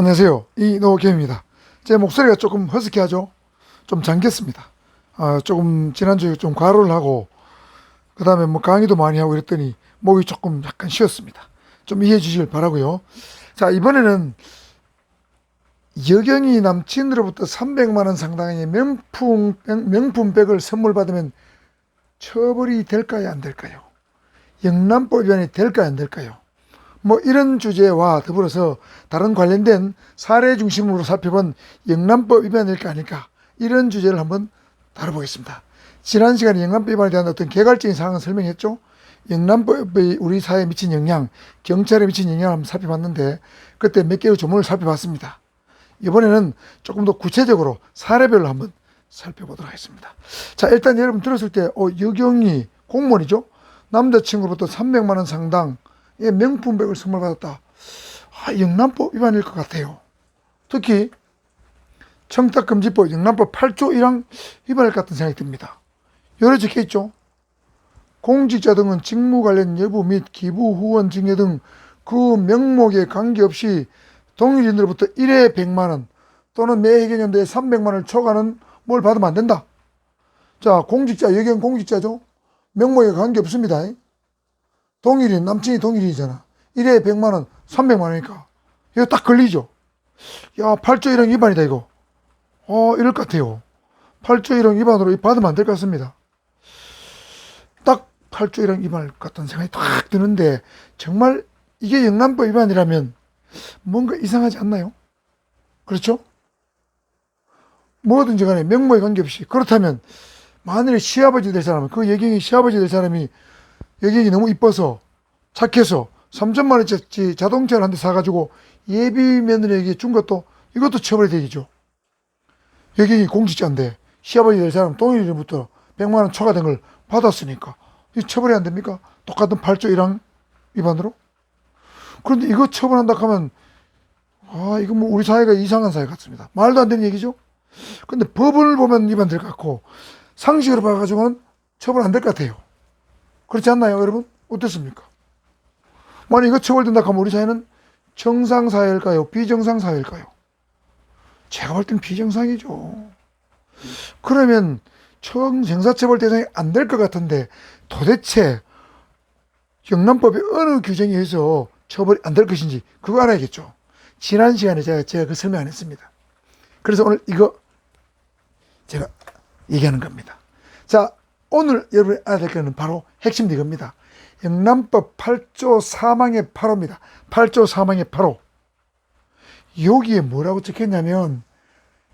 안녕하세요. 이노겸입니다. 제 목소리가 조금 허스키하죠? 좀 잠겼습니다. 아, 조금 지난주에 좀 과로를 하고 그 다음에 뭐 강의도 많이 하고 이랬더니 목이 조금 약간 쉬었습니다. 좀 이해해 주시길 바라고요. 자 이번에는 여경이 남친으로부터 300만 원 상당의 명품 명품백을 선물 받으면 처벌이 될까요 안 될까요? 영란법 위반이 될까요 안 될까요? 뭐 이런 주제와 더불어서 다른 관련된 사례 중심으로 살펴본 영란법 위반일까 아닐까 이런 주제를 한번 다뤄보겠습니다. 지난 시간에 영란법 위반에 대한 어떤 개괄적인 사항을 설명했죠. 영란법이 우리 사회에 미친 영향, 경찰에 미친 영향을 한번 살펴봤는데 그때 몇 개의 조문을 살펴봤습니다. 이번에는 조금 더 구체적으로 사례별로 한번 살펴보도록 하겠습니다. 자, 일단 여러분 들었을 때, 어, 여경이 공무원이죠? 남자친구로부터 300만 원 상당 의 명품백을 선물 받았다. 아, 영란법 위반일 것 같아요. 특히 청탁금지법 영란법 8조 1항 위반일 것 같은 생각이 듭니다. 여러 적혀 있죠. 공직자 등은 직무 관련 여부 및 기부 후원 증여 등 그 명목에 관계없이 동일인으로부터 1회 100만 원 또는 매 해경연도에 300만 원을 초과하는 뭘 받으면 안 된다. 자, 공직자, 여경 공직자죠. 명목에 관계없습니다. 동일인, 남친이 동일이잖아. 1회 100만 원, 300만 원이니까. 이거 딱 걸리죠. 야, 8조 1항 위반이다, 이거. 어, 이럴 것 같아요. 8조 1항 위반으로 받으면 안 될 것 같습니다. 딱 8조 1항 위반일 것 같다는 생각이 딱 드는데, 정말 이게 영란법 위반이라면 뭔가 이상하지 않나요? 그렇죠? 뭐든지 간에 명목에 관계없이. 그렇다면, 만일에 시아버지 될 사람은, 그 여경이 시아버지 될 사람이 여경이 너무 이뻐서 착해서 3천만 원짜리 자동차를 한 대 사가지고 예비 며느리에게 준 것도 이것도 처벌이 되겠죠. 여경이 공직자인데 시아버지 될 사람 동일이부터 100만 원 초과된 걸 받았으니까 이 처벌이 안 됩니까? 똑같은 8조 1항 위반으로? 그런데 이거 처벌한다 하면 아 이거 뭐 우리 사회가 이상한 사회 같습니다. 말도 안 되는 얘기죠. 근데 법을 보면 위반될 것 같고 상식으로 봐가지고는 처벌 안 될 것 같아요. 그렇지 않나요, 여러분? 어떻습니까? 만약 이거 처벌된다 하면 우리 사회는 정상사회일까요? 비정상사회일까요? 제가 볼 때는 비정상이죠. 그러면 정정사처벌 대상이 안 될 것 같은데 도대체 영란법에 어느 규정에 의해서 처벌이 안 될 것인지 그거 알아야겠죠. 지난 시간에 제가, 제가 그 설명 안 했습니다. 그래서 오늘 이거 제가 얘기하는 겁니다. 자, 오늘 여러분이 알아야 될 거는 바로 핵심 이겁니다. 영란법 8조 사망의 8호입니다. 8조 사망의 8호. 여기에 뭐라고 적혔냐면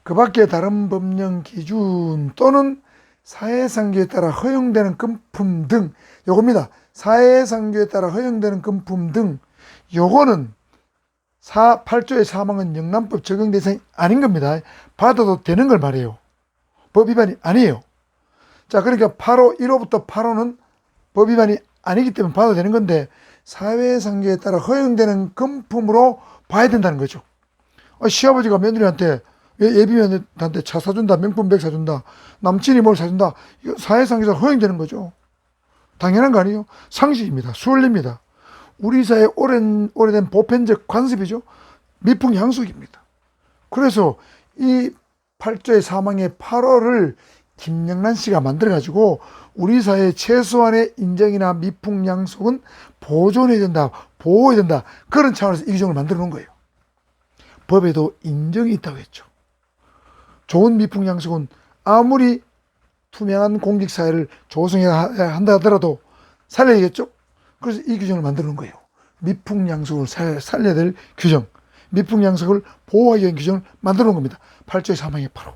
그 밖에 다른 법령 기준 또는 사회상규에 따라 허용되는 금품 등 요겁니다. 사회상규에 따라 허용되는 금품 등 요거는 4, 8조의 사망은 영란법 적용 대상이 아닌 겁니다. 받아도 되는 걸 말해요. 법 위반이 아니에요. 자, 그러니까 8호, 1호부터 8호는 법 위반이 아니기 때문에 봐도 되는 건데 사회상규에 따라 허용되는 금품으로 봐야 된다는 거죠. 아, 시아버지가 며느리한테 예비 며느리한테 차 사준다, 명품 백 사준다, 남친이 뭘 사준다, 이거 사회상규에서 허용되는 거죠. 당연한 거 아니에요? 상식입니다. 수원리입니다. 우리 사회 오랜, 오래된 보편적 관습이죠. 미풍양속입니다. 그래서 이 8조의 사망의 8호를 김영란 씨가 만들어가지고 우리 사회 최소한의 인정이나 미풍양속은 보존해야 된다, 보호해야 된다. 그런 차원에서 이 규정을 만들어 놓은 거예요. 법에도 인정이 있다고 했죠. 좋은 미풍양속은 아무리 투명한 공직사회를 조성해야 한다 하더라도 살려야겠죠? 그래서 이 규정을 만들어 놓은 거예요. 미풍양속을 살려야 될 규정, 미풍양속을 보호하기 위한 규정을 만들어 놓은 겁니다. 8조의 사망의 8호.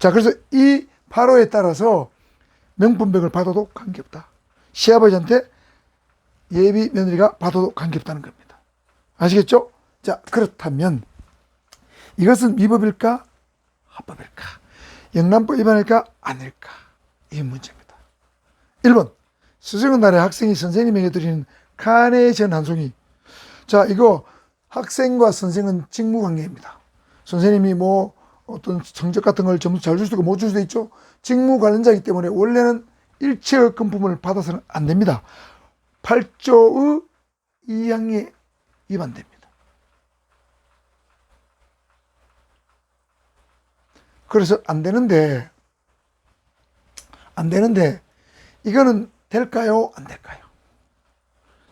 자, 그래서 이 8호에 따라서 명품백을 받아도 관계없다. 시아버지한테 예비 며느리가 받아도 관계없다는 겁니다. 아시겠죠? 자, 그렇다면 이것은 위법일까? 합법일까? 영란법 위반일까? 아닐까? 이 문제입니다. 1번. 수정은 날에 학생이 선생님에게 드리는 카네이션 한 송이. 자, 이거 학생과 선생은 직무 관계입니다. 선생님이 뭐 어떤 성적 같은 걸 점수 잘 줄 수도 있고 못 줄 수도 있죠. 직무 관련자이기 때문에 원래는 일체의 금품을 받아서는 안 됩니다. 8조의 이항에 위반됩니다. 그래서 안 되는데, 안 되는데, 이거는 될까요? 안 될까요?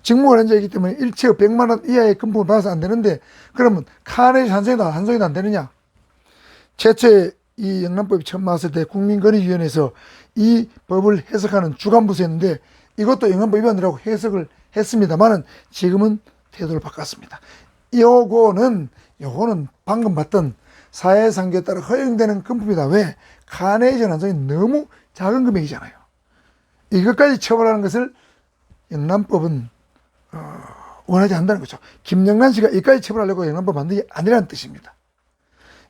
직무 관련자이기 때문에 일체의 100만원 이하의 금품을 받아서 안 되는데, 그러면 칸의 한성이다, 한성이다 안 되느냐? 최초에 이 영남법이 처음 나왔을 때 국민권익위원회에서 이 법을 해석하는 주간부서였는데 이것도 영남법 위반이라고 해석을 했습니다만은 지금은 태도를 바꿨습니다. 요거는 요거는 방금 봤던 사회상규에 따라 허용되는 금품이다. 왜? 카네이션 한송이 너무 작은 금액이잖아요. 이것까지 처벌하는 것을 영남법은 어, 원하지 않는다는 거죠. 김영란 씨가 이까지 처벌하려고 영남법 만든 게 아니라는 뜻입니다.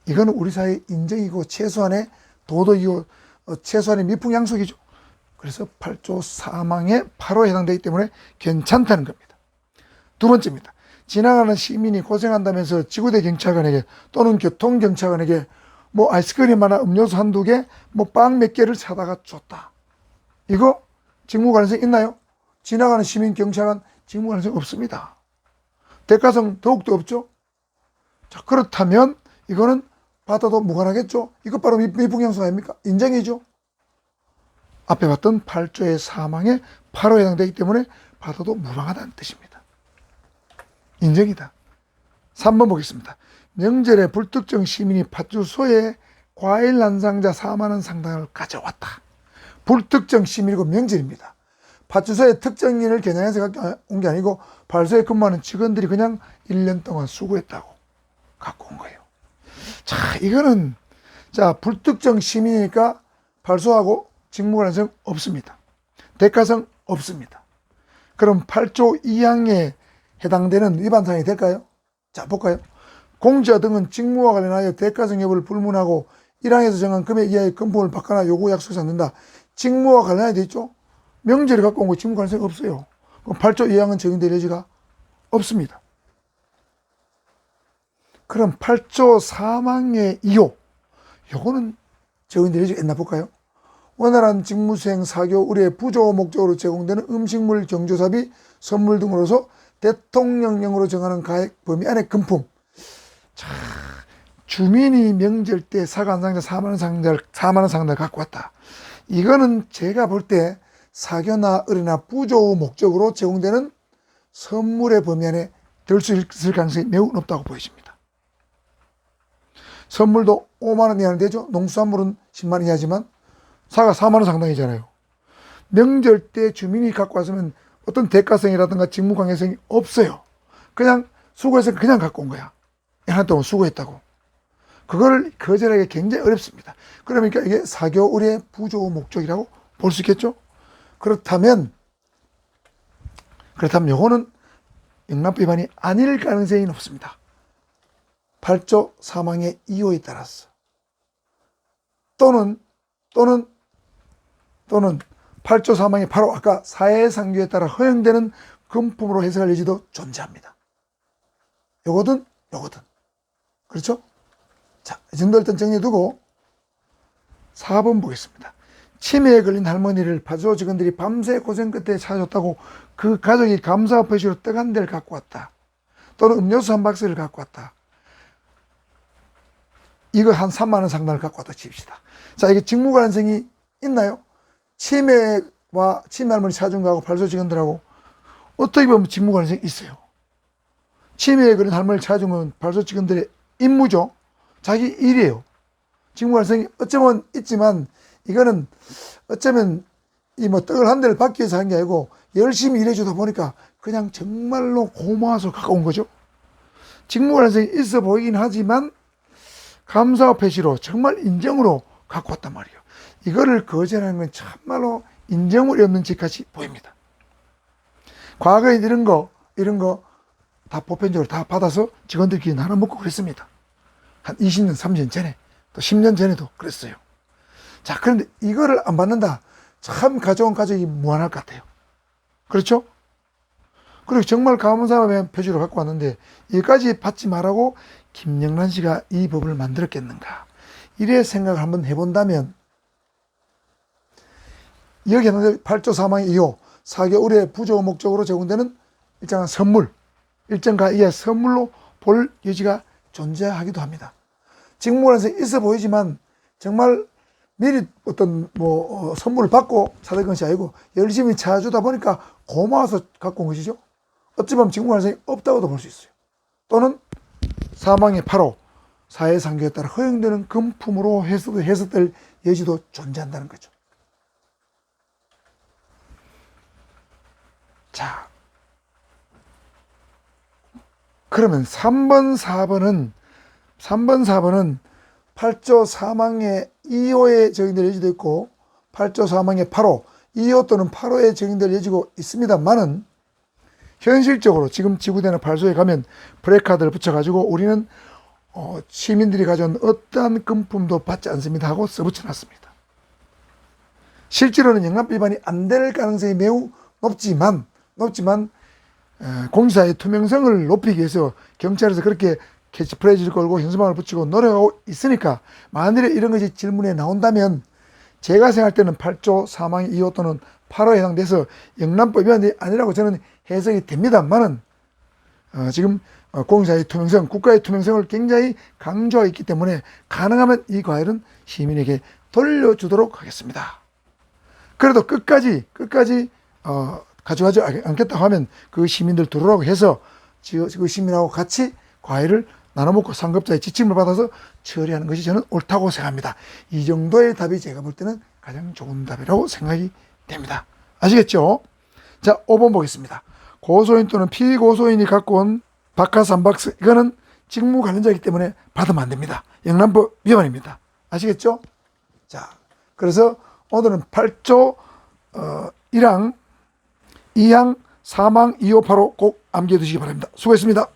이거는 우리 사회 인정이고 최소한의 도덕이고 어, 최소한의 미풍양속이죠. 그래서 8조 사망의 8호에 해당되기 때문에 괜찮다는 겁니다. 두 번째입니다. 지나가는 시민이 고생한다면서 지구대 경찰관에게 또는 교통경찰관에게 뭐 아이스크림 하나 음료수 한두 개, 뭐 빵 몇 개를 사다가 줬다. 이거 직무 가능성 있나요? 지나가는 시민 경찰관 직무 가능성 없습니다. 대가성 더욱더 없죠? 자, 그렇다면 이거는 받아도 무관하겠죠? 이것 바로 미- 미풍양수 아닙니까? 인정이죠? 앞에 봤던 8조의 사망에 8호에 해당되기 때문에 받아도 무방하다는 뜻입니다. 인정이다. 3번 보겠습니다. 명절에 불특정 시민이 파출소에 과일 한 상자 4만원 상당을 가져왔다. 불특정 시민이고 명절입니다. 파출소에 특정인을 겨냥해서 온 게 아니고 발소에 근무하는 직원들이 그냥 1년 동안 수고했다고 갖고 온 거예요. 자, 이거는 자 불특정 시민이니까 발소하고 직무 관련성 없습니다. 대가성 없습니다. 그럼 8조 2항에 해당되는 위반 사항이 될까요? 자, 볼까요? 공자 등은 직무와 관련하여 대가성 여부를 불문하고 1항에서 정한 금액 이하의 금품을 받거나 요구 약속하지 않는다. 직무와 관련하여 돼 있죠? 명제를 갖고 온 거 직무 관련성이 없어요. 그럼 8조 2항은 적용될 여지가 없습니다. 그럼 8조 사망의 이유 요거는 적용될 여지가 있나 볼까요? 원활한 직무수행 사교 의뢰 부조 목적으로 제공되는 음식물 경조사비 선물 등으로서 대통령령으로 정하는 가액 범위 안의 금품 자 주민이 명절 때한 상자 4만 원 상자를 4만 원 상자를 갖고 왔다 이거는 제가 볼 때 사교나 의뢰나 부조 목적으로 제공되는 선물의 범위 안에 들수 있을 가능성이 매우 높다고 보여집니다. 선물도 5만 원 이하는 되죠. 농수산물은 10만 원 이하지만 사과 4만 원 상당이잖아요. 명절 때 주민이 갖고 왔으면 어떤 대가성이라든가 직무 관계성이 없어요. 그냥 수고해서 그냥 갖고 온 거야. 한 동안 수고했다고. 그걸 거절하기 굉장히 어렵습니다. 그러니까 이게 사교 의뢰 부조 목적이라고 볼 수 있겠죠? 그렇다면 그렇다면 요거는 영납 위반이 아닐 가능성이 높습니다. 8조 사망의 이유에 따라서 또는 또는 또는 8조 사망의 바로 아까 사회상규에 따라 허용되는 금품으로 해석할 여지도 존재합니다. 요거든 요거든 그렇죠? 자, 이 정도 일단 정리해두고 4번 보겠습니다. 치매에 걸린 할머니를 파주어 직원들이 밤새 고생 끝에 찾아줬다고 그 가족이 감사 표시로 떡 한 대를 갖고 왔다. 또는 음료수 한 박스를 갖고 왔다. 이거 한 3만 원 상당을 갖고 왔다 칩시다. 자, 이게 직무 관련성이 있나요? 치매와 치매 할머니 거하고 발소 직원들하고 어떻게 보면 직무 관련성이 있어요. 치매에 할머니를 찾은 건 발소 직원들의 임무죠. 자기 일이에요. 직무 관련성이 어쩌면 있지만 이거는 어쩌면 이 뭐 떡을 한 대를 받기 위해서 한 게 아니고 열심히 일해주다 보니까 그냥 정말로 고마워서 온 거죠. 직무 관련성이 있어 보이긴 하지만 감사 표시로 정말 인정으로 갖고 왔단 말이에요. 이거를 거절하는 건 참말로 인정물이 없는 짓같이 보입니다. 과거에 이런 거, 이런 거 다 보편적으로 다 받아서 직원들끼리 나눠 먹고 그랬습니다. 한 20년, 30년 전에, 또 10년 전에도 그랬어요. 자, 그런데 이거를 안 받는다. 참 가져온 가족이 무한할 것 같아요. 그렇죠? 그리고 정말 감사함의 표시로 갖고 왔는데 이까지 받지 말라고 김영란 씨가 이 법을 만들었겠는가? 이래 생각을 한번 해본다면 여기는 8조 사망의 이유, 사교 의뢰 부조 목적으로 제공되는 일정한 선물, 일정 가액의 선물로 볼 여지가 존재하기도 합니다. 직무관에서 있어 보이지만 정말 미리 어떤 뭐 어, 선물을 받고 찾은 것이 아니고 열심히 찾아주다 보니까 고마워서 갖고 온 것이죠. 어찌 보면 직무 가능성이 없다고도 볼 수 있어요. 또는 사망의 8호 사회 상규에 따라 허용되는 금품으로 해석, 해석될 여지도 존재한다는 거죠. 자, 그러면 3번, 4번은 3번, 4번은 8조 사망의 2호에 적용될 여지도 있고 8조 사망의 8호, 2호 또는 8호에 적용될 여지고 있습니다만은 현실적으로 지금 지구대나 발소에 가면 브레이크카드를 붙여가지고 우리는 어, 시민들이 가져온 어떠한 금품도 받지 않습니다 하고 써붙여놨습니다. 실제로는 영납 위반이 안 될 가능성이 매우 높지만 높지만 에, 공지사의 투명성을 높이기 위해서 경찰에서 그렇게 캐치프레이즈를 걸고 현수막을 붙이고 노력하고 있으니까 만일에 이런 것이 질문에 나온다면 제가 생각할 때는 8조 사망의 2호 또는 8호에 해당돼서 영남법 위반이 아니라고 저는 해석이 됩니다만은 어, 지금 어, 공사의 투명성, 국가의 투명성을 굉장히 강조하고 있기 때문에 가능하면 이 과일은 시민에게 돌려주도록 하겠습니다. 그래도 끝까지 끝까지 어, 가져가지 않겠다고 하면 그 시민들 들어오라고 해서 지- 그 시민하고 같이 과일을 나눠 먹고 상급자의 지침을 받아서 처리하는 것이 저는 옳다고 생각합니다. 이 정도의 답이 제가 볼 때는 가장 좋은 답이라고 생각이 됩니다. 아시겠죠? 자, 5번 보겠습니다. 고소인 또는 피고소인이 갖고 온 바카스 한 박스 이거는 직무 관련자이기 때문에 받으면 안 됩니다. 영남법 위반입니다. 아시겠죠? 자, 그래서 오늘은 8조 어, 1항 2항 사망 258호 꼭 암기해 두시기 바랍니다. 수고했습니다.